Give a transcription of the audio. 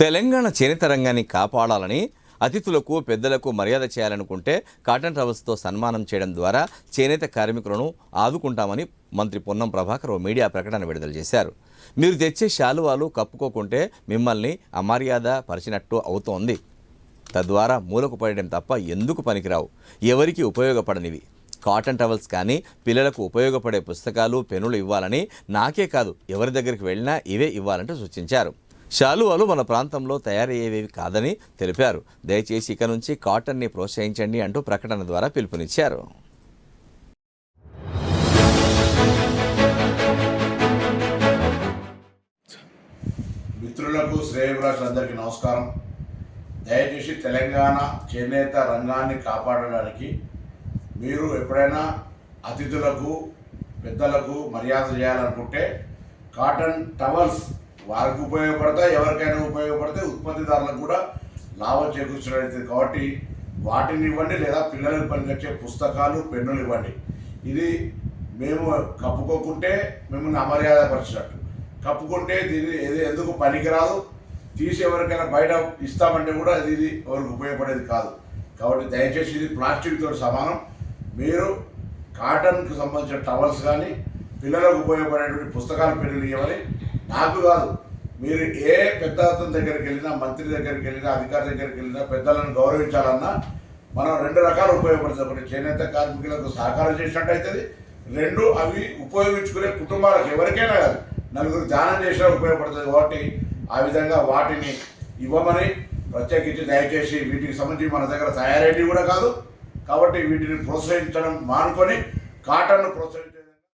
తెలంగాణ చేనేత రంగాన్ని కాపాడాలని అతిథులకు పెద్దలకు మర్యాద చేయాలనుకుంటే కాటన్ ట్రవల్స్తో సన్మానం చేయడం ద్వారా చేనేత కార్మికులను ఆదుకుంటామని మంత్రి పొన్నం ప్రభాకర్ ఓ మీడియా ప్రకటన విడుదల చేశారు. మీరు తెచ్చే శాలువాలు కప్పుకోకుంటే మిమ్మల్ని అమర్యాద పరిచినట్టు అవుతోంది. తద్వారా మూలకు పడడం తప్ప ఎందుకు పనికిరావు? ఎవరికి ఉపయోగపడనివి. కాటన్ టవల్స్ కానీ పిల్లలకు ఉపయోగపడే పుస్తకాలు పెనులు ఇవ్వాలని నాకే కాదు ఎవరి దగ్గరికి వెళ్ళినా ఇవే ఇవ్వాలంటూ సూచించారు. శాలువాలు మన ప్రాంతంలో తయారయ్యేవి కాదని తెలిపారు. దయచేసి ఇక నుంచి కాటన్ని ప్రోత్సహించండి అంటూ ప్రకటన ద్వారా పిలుపునిచ్చారు. మిత్రులకు శ్రేయభిలాషులందరికీ నమస్కారం. దయచేసి తెలంగాణ చేనేత రంగాన్ని కాపాడడానికి మీరు ఎప్పుడైనా అతిథులకు పెద్దలకు మర్యాద చేయాలనుకుంటే కాటన్ టవల్స్ వారికి ఉపయోగపడతాయి ఎవరికైనా ఉపయోగపడతాయి ఉత్పత్తిదారులకు కూడా లాభం చేకూర్చడం కాబట్టి వాటిని ఇవ్వండి లేదా పిల్లలకు పనికొచ్చే పుస్తకాలు పెన్నులు ఇవ్వండి. ఇది మేము కప్పుకోకుంటే మిమ్మల్ని అమర్యాద పరిచినట్టు. కప్పుకుంటే దీని ఏది ఎందుకు పనికిరాదు? తీసి ఎవరికైనా బయట ఇస్తామంటే కూడా అది ఇది ఎవరికి ఉపయోగపడేది కాదు. కాబట్టి దయచేసి ఇది ప్లాస్టిక్తో సమానం. మీరు కాటన్కి సంబంధించిన టవల్స్ కానీ పిల్లలకు ఉపయోగపడేటువంటి పుస్తకాలు పెన్నులు ఇవ్వాలి. నాకు కాదు. మీరు ఏ పెద్ద అతని దగ్గరికి వెళ్ళినా మంత్రి దగ్గరికి వెళ్ళినా అధికారి దగ్గరికి వెళ్ళినా పెద్దలను గౌరవించాలన్నా మనం రెండు రకాలు ఉపయోగపడుతుంది. ఒకటి చేనేత కార్మికులకు సహకారం చేసినట్టు అవుతుంది రెండు అవి ఉపయోగించుకునే కుటుంబాలకు ఎవరికైనా కాదు నలుగురు దానం చేసినా ఉపయోగపడుతుంది కాబట్టి ఆ విధంగా వాటిని ఇవ్వమని ప్రత్యేకించి దయచేసి వీటికి సంబంధించి మన దగ్గర తయారైనవి కూడా కాదు. కాబట్టి వీటిని ప్రోత్సహించడం మానుకొని కాటన్ను ప్రోత్సహించడం